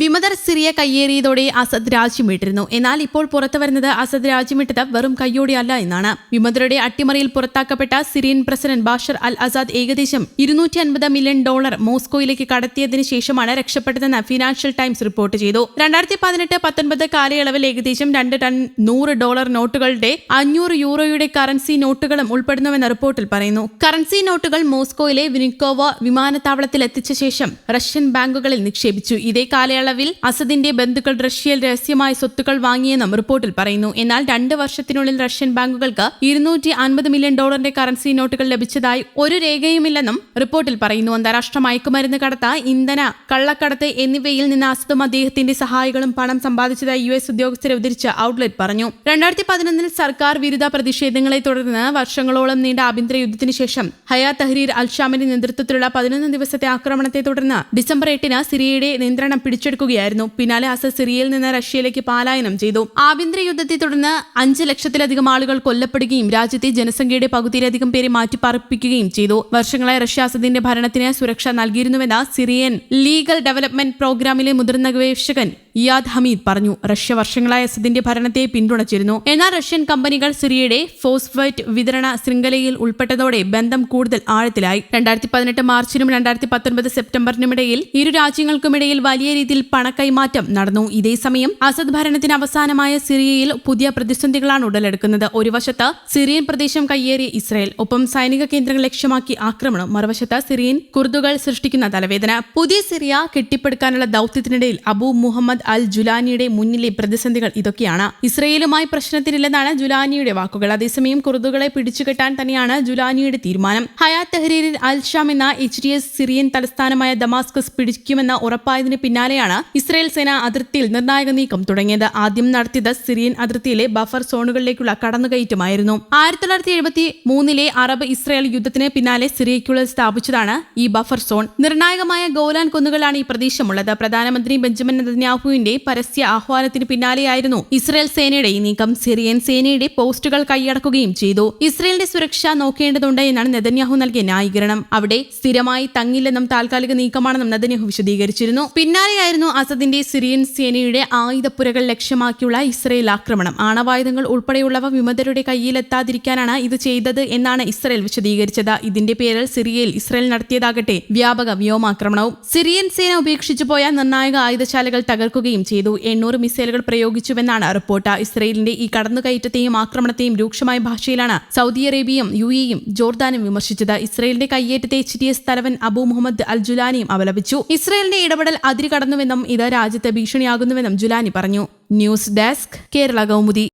വിമതർ Syria കയ്യേറിയതോടെ Asad രാജ്യം വിട്ടിരുന്നു. എന്നാൽ ഇപ്പോൾ പുറത്തു വരുന്നത് അസദ് രാജ്യം വിട്ടത് വെറും കയ്യോടെയല്ല എന്നാണ്. വിമതരുടെ അട്ടിമറിയിൽ പുറത്താക്കപ്പെട്ട Syrian president Bashar al Assad ഏകദേശം ഇരുന്നൂറ്റി അൻപത് മില്യൺ ഡോളർ മോസ്കോയിലേക്ക് കടത്തിയതിന് ശേഷമാണ് രക്ഷപ്പെട്ടതെന്ന് ഫിനാൻഷ്യൽ ടൈംസ് റിപ്പോർട്ട് ചെയ്തു. രണ്ടായിരത്തി പതിനെട്ട് പത്തൊൻപത് കാലയളവിൽ ഏകദേശം രണ്ട് ടൺ നൂറ് ഡോളർ നോട്ടുകളുടെ അഞ്ഞൂറ് യൂറോയുടെ കറൻസി നോട്ടുകളും ഉൾപ്പെടുന്നുവെന്ന് റിപ്പോർട്ടിൽ പറയുന്നു. കറൻസി നോട്ടുകൾ മോസ്കോയിലെ വിനിക്കോവ വിമാനത്താവളത്തിൽ എത്തിച്ച ശേഷം റഷ്യൻ ബാങ്കുകളിൽ നിക്ഷേപിച്ചു. ഇതേ കാലയളവിൽ അസദിന്റെ ബന്ധുക്കൾ റഷ്യയിൽ രഹസ്യമായ സ്വത്തുക്കൾ വാങ്ങിയെന്നും റിപ്പോർട്ടിൽ പറയുന്നു. എന്നാൽ രണ്ട് വർഷത്തിനുള്ളിൽ റഷ്യൻ ബാങ്കുകൾക്ക് ഇരുന്നൂറ്റി അൻപത് മില്യൺ ഡോളറിന്റെ കറൻസി നോട്ടുകൾ ലഭിച്ചതായി ഒരു രേഖയുമില്ലെന്നും റിപ്പോർട്ടിൽ പറയുന്നു. അന്താരാഷ്ട്ര മയക്കുമരുന്ന് കടത്ത ഇന്ധന കള്ളക്കടത്ത് എന്നിവയിൽ നിന്ന് അസദും അദ്ദേഹത്തിന്റെ സഹായികളും പണം സമ്പാദിച്ചതായി യു എസ് ഉദ്യോഗസ്ഥരെ ഉദ്ധരിച്ച് ഔട്ട്ലെറ്റ് പറഞ്ഞു. രണ്ടായിരത്തി പതിനൊന്നിൽ സർക്കാർ വിരുദ്ധ പ്രതിഷേധങ്ങളെ തുടർന്ന് വർഷങ്ങളോളം നീണ്ട ആഭ്യന്തര യുദ്ധത്തിന് ശേഷം ഹയാ തഹ്രീർ അൽഷാമിന്റെ നേതൃത്വത്തിലുള്ള പതിനൊന്ന് ദിവസത്തെ ആക്രമണത്തെ തുടർന്ന് ഡിസംബർ എട്ടിന് സിറിയയുടെ നിയന്ത്രണം പിടിച്ചെടുക്കുകയായിരുന്നു പിന്നാലെ അസർ സിറിയയിൽ നിന്ന് റഷ്യയിലേക്ക് പലായനം ചെയ്തു. ആഭ്യന്തര യുദ്ധത്തെ തുടർന്ന് അഞ്ച് ലക്ഷത്തിലധികം ആളുകൾ കൊല്ലപ്പെടുകയും രാജ്യത്തെ ജനസംഖ്യയുടെ പകുതിയിലധികം പേരെ മാറ്റിപ്പാർപ്പിക്കുകയും ചെയ്തു. വർഷങ്ങളായി റഷ്യ അസദിന്റെ ഭരണത്തിന് സുരക്ഷ നൽകിയിരുന്നുവെന്ന് സിറിയൻ ലീഗൽ ഡെവലപ്മെന്റ് പ്രോഗ്രാമിലെ മുതിർന്ന ഗവേഷകൻ ഇയാദ് ഹമീദ് പറഞ്ഞു. റഷ്യ വർഷങ്ങളായി അസദിന്റെ ഭരണത്തെ പിന്തുണച്ചിരുന്നു. എന്നാൽ റഷ്യൻ കമ്പനികൾ സിറിയയുടെ ഫോസ്ഫൈറ്റ് വിതരണ ശൃംഖലയിൽ ഉൾപ്പെട്ടതോടെ ബന്ധം കൂടുതൽ ആഴത്തിലായി. രണ്ടായിരത്തി പതിനെട്ട് മാർച്ചിനും രണ്ടായിരത്തി പത്തൊൻപത് സെപ്റ്റംബറിനുമിടയിൽ ഇരു രാജ്യങ്ങൾക്കുമിടയിൽ വലിയ രീതിയിൽ പണക്കൈമാറ്റം നടന്നു. ഇതേസമയം അസദ് ഭരണത്തിന് അവസാനമായ സിറിയയിൽ പുതിയ പ്രതിസന്ധികളാണ് ഉടലെടുക്കുന്നത്. ഒരു വശത്ത് സിറിയൻ പ്രദേശം കയ്യേറിയ ഇസ്രായേൽ ഒപ്പം സൈനിക കേന്ദ്രങ്ങൾ ലക്ഷ്യമാക്കി ആക്രമണം. മറുവശത്ത് സിറിയൻ കുർദുകൾ സൃഷ്ടിക്കുന്ന തലവേദന. പുതിയ സിറിയ കെട്ടിപ്പടുക്കാനുള്ള ദൌത്യത്തിനിടയിൽ അബു മുഹമ്മദ് അൽ ജുലാനിയുടെ മുന്നിലെ പ്രതിസന്ധികൾ ഇതൊക്കെയാണ്. ഇസ്രയേലുമായി പ്രശ്നത്തിനില്ലെന്നാണ് ജുലാനിയുടെ വാക്കുകൾ. അതേസമയം കുർദുകളെ പിടിച്ചുകെട്ടാൻ തന്നെയാണ് ജുലാനിയുടെ തീരുമാനം. ഹയാത്ത് തെഹ്രീരിൽ അൽ ഷാം എന്ന എച്ച് ഡി എസ് സിറിയൻ തലസ്ഥാനമായ ദമാസ്കസ് പിടിക്കുമെന്ന ഉറപ്പായതിന് പിന്നാലെയാണ് ഇസ്രയേൽ സേന അതിർത്തിയിൽ നിർണായക നീക്കം തുടങ്ങിയത്. ആദ്യം നടത്തിയത് സിറിയൻ അതിർത്തിയിലെ ബഫർ സോണുകളിലേക്കുള്ള കടന്നുകയറ്റമായിരുന്നു. ആയിരത്തി തൊള്ളായിരത്തി എഴുപത്തി മൂന്നിലെ അറബ് ഇസ്രായേൽ യുദ്ധത്തിന് പിന്നാലെ സിറിയയ്ക്കുള്ളിൽ സ്ഥാപിച്ചതാണ് ഈ ബഫർ സോൺ. നിർണായകമായ ഗോലാൻ കുന്നുകളാണ് ഈ പ്രദേശമുള്ളത്. പ്രധാനമന്ത്രി ബെഞ്ചമിൻ നെതന്യാഹുവിന്റെ പരസ്യ ആഹ്വാനത്തിന് പിന്നാലെയായിരുന്നു ഇസ്രായേൽ സേനയുടെ ഈ നീക്കം. സിറിയൻ സേനയുടെ പോസ്റ്റുകൾ കൈയടക്കുകയും ചെയ്തു. ഇസ്രായേലിന്റെ സുരക്ഷ നോക്കേണ്ടതുണ്ട് എന്നാണ് നെതന്യാഹു നൽകിയ ന്യായീകരണം. അവിടെ സ്ഥിരമായി തങ്ങില്ലെന്നും താൽക്കാലിക നീക്കമാണെന്നും നെതന്യാഹു വിശദീകരിച്ചിരുന്നു. പിന്നാലെയായിരുന്നു അസദിന്റെ സിറിയൻ സേനയുടെ ആയുധപ്പുരകൾ ലക്ഷ്യമാക്കിയുള്ള ഇസ്രയേൽ ആക്രമണം. ആണവായുധങ്ങൾ ഉൾപ്പെടെയുള്ളവ വിമതരുടെ കയ്യിലെത്താതിരിക്കാനാണ് ഇത് ചെയ്തത് എന്നാണ് ഇസ്രയേൽ വിശദീകരിച്ചത്. ഇതിന്റെ പേരിൽ സിറിയയിൽ ഇസ്രയേൽ നടത്തിയതാകട്ടെ വ്യാപക വ്യോമാക്രമണവും. സിറിയൻ സേന ഉപേക്ഷിച്ചു പോയ നിർണായക ആയുധശാലകൾ തകർക്കുകയും ചെയ്തു. എണ്ണൂറ് മിസൈലുകൾ പ്രയോഗിച്ചുവെന്നാണ് റിപ്പോർട്ട്. ഇസ്രയേലിന്റെ ഈ കടന്നുകയറ്റത്തെയും ആക്രമണത്തെയും രൂക്ഷമായ ഭാഷയിലാണ് സൗദി അറേബ്യയും യു എയും ജോർദാനും വിമർശിച്ചത്. ഇസ്രയേലിന്റെ കയ്യേറ്റത്തെ എച്ച് ഡി എസ് തലവൻ അബു മുഹമ്മദ് അൽ ജുലാനിയും അപലപിച്ചു. ഇസ്രയേലിന്റെ ഇടപെടൽ അതിര് കടന്നുവെന്നും ഇത് രാജ്യത്ത് ഭീഷണിയാകുന്നുവെന്നും ജുലാനി പറഞ്ഞു. News desk Kerala Kaumudi.